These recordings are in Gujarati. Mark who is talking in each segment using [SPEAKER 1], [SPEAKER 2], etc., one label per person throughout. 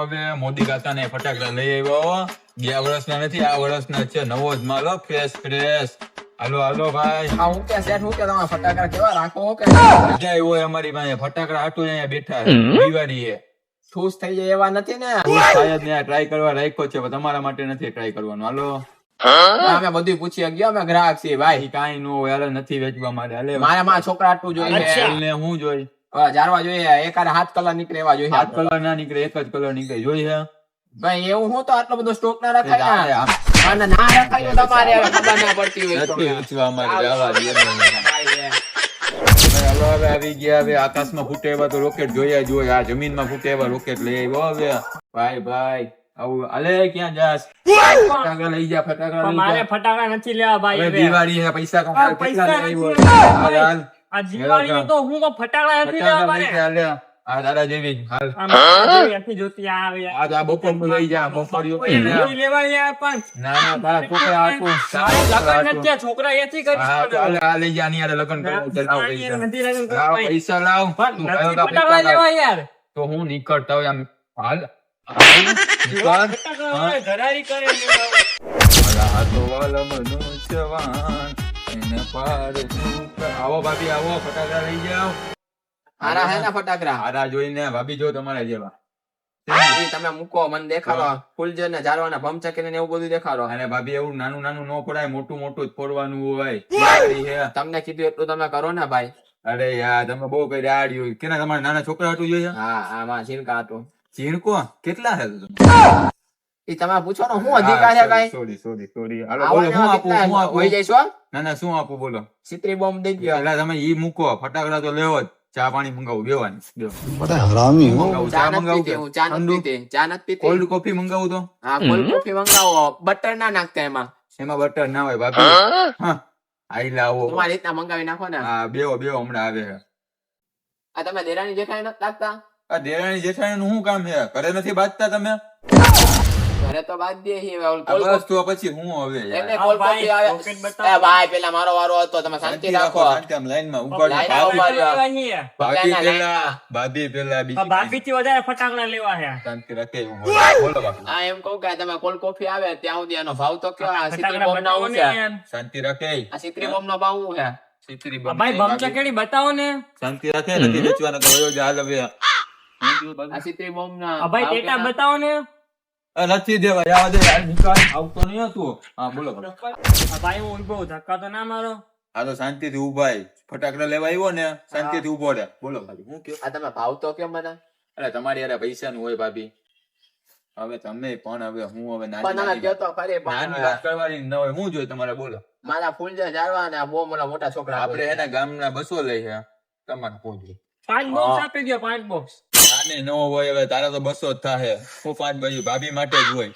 [SPEAKER 1] હવે મોદી કાકા ને ફટાકડા લઈ આવ્યો ગયા વર્ષના નથી આ વર્ષના છે નવો જ માલ ફ્રેશ ફ્રેશ હાલો હાલો ભાઈ.
[SPEAKER 2] હા હું કે શેઠ હું કે તમારા ફટાકડા કેવા રાખો કે
[SPEAKER 1] મજા હોય અમારી પાસે. ફટાકડા હાટું અહીંયા બેઠા દિવાળી એ
[SPEAKER 2] ઠૂસ થઈ જાય એવા નથી ને?
[SPEAKER 1] શાયદ ને ટ્રાય કરવા રાખ્યો છે પણ તમારા માટે નથી ટ્રાય કરવાનો. હાલો.
[SPEAKER 2] અમે બધું પૂછી ગયા અમે ગ્રાહક છીએ ભાઈ.
[SPEAKER 1] કાઈ નો હોય હાલો નથી વેચવા મારે હાલે.
[SPEAKER 2] મારા માં છોકરા આટલું જોઈએ.
[SPEAKER 1] ને હું જોઈ?
[SPEAKER 2] જારવા જોઈએ એકાદ હાથ કલર નીકળે એવા જોઈએ
[SPEAKER 1] હાથ કલર ના નીકળે એક જ કલર નીકળે જોઈએ
[SPEAKER 2] ભાઈ એવું હું તો આટલો બધો સ્ટોક ના રખાય ના. રખાયો તમારે ખબર ના પડતી હોય
[SPEAKER 1] વેચવા અમારે જવા દે હવે આવી ગયા હવે આકાશમાં ફૂટે એવા તો રોકેટ જોયા જોઈ આ જમીનમાં ફૂટે એવા રોકેટ લઈ આવ્યો હવે. ભાઈ ભાઈ આવું અલે ક્યાં જાસ ફટાકડા લઈ જા ફટાકડા
[SPEAKER 3] મારે ફટાકડા નથી લેવા ભાઈ.
[SPEAKER 1] દિવાળી હે પૈસા કમાવા
[SPEAKER 3] પૈસા
[SPEAKER 1] લઈ આવ્યો?
[SPEAKER 3] આ તો હું ફટાકડા નથી લેવા
[SPEAKER 1] ફટાકડા લઈ
[SPEAKER 3] મારે.
[SPEAKER 1] જા, લે. આ દાદા જેવી. હાલ.
[SPEAKER 3] આ મારે જેવી નથી જોતી આવે.
[SPEAKER 1] આ તો આ બપોરનું લઈ જા બપોરિયું લઈ
[SPEAKER 3] લેવા યાર પણ.
[SPEAKER 1] ના ના તારા છોકરા હાટું.
[SPEAKER 3] મારે
[SPEAKER 1] તારા
[SPEAKER 3] નથી છોકરા એથી કરી
[SPEAKER 1] હા, આ લઈ જા આની હારે લગ્ન કરવું છે. લાવ
[SPEAKER 3] આની
[SPEAKER 1] પૈસા.
[SPEAKER 3] નથી લગ્ન કરવું
[SPEAKER 1] લાવ
[SPEAKER 3] ભાઈ.
[SPEAKER 1] પૈસા લાવ.
[SPEAKER 3] પણ
[SPEAKER 1] તું
[SPEAKER 3] નથી
[SPEAKER 1] કયો કા
[SPEAKER 3] ફટાકડા લેવા યાર.
[SPEAKER 1] તો હું નીકળતા હોય આમ હાલ. હાલ,
[SPEAKER 3] કરે.
[SPEAKER 1] તો પાડતું આવો ભાભી આવો ફટાકડા લઈ જાઓ.
[SPEAKER 2] હારા હે ને ફટાકડા?
[SPEAKER 1] આરા જોઈને ભાભી જો તમારા જેવા.
[SPEAKER 2] તમે મૂકો મને દેખાડો. ફૂલજર ને ઝાડવાના ભમ ચકીને એવું બધું દેખાડો.
[SPEAKER 1] અને ભાભી એવું નાનું નાનું ન પડાય મોટું મોટું જ ફોડવાનું હોય.
[SPEAKER 2] તમને કીધું એટલું તમે કરો ને ભાઈ.
[SPEAKER 1] અરે યાર તમે બહુ કઈ રાડ્યું કેના તમારા નાના છોકરા હતું જોઈએ
[SPEAKER 2] હા આમાં ઝીણકા હતું.
[SPEAKER 1] ઝીણકો? કેટલા છે
[SPEAKER 2] એ તમે પૂછો ને હું અધિકાર છે કઈ?
[SPEAKER 1] સોરી સોરી
[SPEAKER 2] બટર ના નાખતા એમાં.
[SPEAKER 1] એમાં બટર ના હોય ભાભી? હા? આઈ લાવો.
[SPEAKER 2] તમારી મંગાવી નાખો ને.
[SPEAKER 1] હા બેવો હમણાં આવે
[SPEAKER 2] આ તમે દેરાની જેઠાણી નથી લાગતા?
[SPEAKER 1] દેરાણી જેઠાણી નું શું કામ છે? ઘરે નથી બાજતા તમે?
[SPEAKER 2] ઘરે તો બાદ દે હી હવે ઓલું
[SPEAKER 1] આ
[SPEAKER 2] cold
[SPEAKER 1] બસ તો પછી હું હવે યાર.
[SPEAKER 2] એમને
[SPEAKER 3] હા,
[SPEAKER 2] કોલ્ડ
[SPEAKER 3] ભાઈ,
[SPEAKER 2] કોફી આવે એ ભાઈ પેલા મારો વારો હતો તમે શાંતિ રાખો.
[SPEAKER 1] શાંતિ આમ પેલા પેલા
[SPEAKER 3] વધારે ફટાકડા લેવા
[SPEAKER 1] શાંતિ બોલો.
[SPEAKER 2] એમ કહું કે તમે કોફી આવે ત્યાં સુધી એનો ભાવ તો કયો આ સિત્રી
[SPEAKER 3] ફટાકડા
[SPEAKER 2] ના
[SPEAKER 3] બતાવો
[SPEAKER 2] હું
[SPEAKER 3] ને
[SPEAKER 2] છે.
[SPEAKER 1] શાંતિ રાખે.
[SPEAKER 2] આ સિત્રી બોમ નો ભાવ હું છે.
[SPEAKER 1] સિત્રી
[SPEAKER 3] આ ભાઈ
[SPEAKER 1] થઈ, ભાભી.
[SPEAKER 3] બતાવો ને.
[SPEAKER 1] શાંતિ રાખે નથી વેચવાના તો વયો હાલ હવે. હું
[SPEAKER 2] આ સિત્રી બોમ્બ ના
[SPEAKER 3] ભાઈ
[SPEAKER 2] ભાવ
[SPEAKER 3] બતાવો ને.
[SPEAKER 1] નથી દેવા જવા દે યાર નિકાલ આવતો નહીં હતું. હા બોલો
[SPEAKER 3] ભાઈ હું ઊભો ધક્કા તો ના મારો.
[SPEAKER 1] આ તો શાંતિથી ઉભાય ફટાકડા લેવા આવ્યો ને શાંતિથી ઊભો રહે બોલો. ભાભી હું કયો?
[SPEAKER 2] આ તમે ભાવ તો કેમ બધા
[SPEAKER 1] અરે તમારી યારે પૈસા નું હોય ભાભી. હવે તમે પણ હવે હું હવે નાની
[SPEAKER 2] પણ તમે
[SPEAKER 1] નાની વાત કરવાની ન હોય હું જોઈએ તમારે બોલો.
[SPEAKER 2] મારા ફૂલ જે ઝાડવા ને બહુ મોટા મોટા છોકરા
[SPEAKER 1] આપણે એના ગામના બસો લઈ છે. તમારે ફૂલ
[SPEAKER 3] પાંચ બોક્સ આપી દો પાંચ બોક્સ
[SPEAKER 1] આને ન હોય હવે તારા તો બસો જ થાહે. હું પાંચ બાજુ ભાભી માટે જ હોય.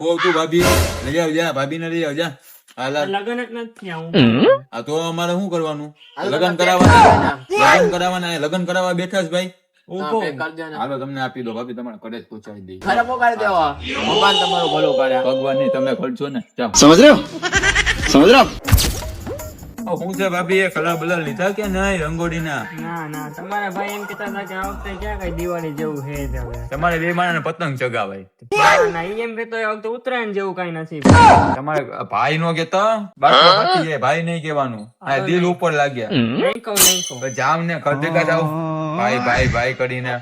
[SPEAKER 1] ઓ તું ભાભી લઈ આવજા ભાભી ને લઈ આવજા
[SPEAKER 3] લગન
[SPEAKER 1] કરાવવાના લગન કરાવવા બેઠા ભાઈ. હાલો તમને આપી દો. ભાભી કડે જ પૂછાવી દઈ ખરે ભગવાનની તમે ખર્ચો ને.
[SPEAKER 4] સમજ રહ્યો? સમજ
[SPEAKER 1] રહ્યો? હું છે ભાભી એ કલર બલર લીધા કે નહીં રંગોળી ના
[SPEAKER 3] તમારા ભાઈ એમ કેતા હતા કે આ વખતે ક્યાં કઈ દિવાળી જેવું હે જ હવે.
[SPEAKER 1] તમારે બે માણસ પતંગ ચગાવાય.
[SPEAKER 3] ના એમ કે તો વખતે ઉત્તરાયણ જેવું કઈ નથી.
[SPEAKER 1] તમારે ભાઈ નો કેતો બાકી ભાઈ નહીં કેવાનું આ દિલ ઉપર લાગ્યા.
[SPEAKER 3] નહીં કહું નહીં કહું.
[SPEAKER 1] જામ ને કદે કદાવ ભાઈ ભાઈ ભાઈ કરીને.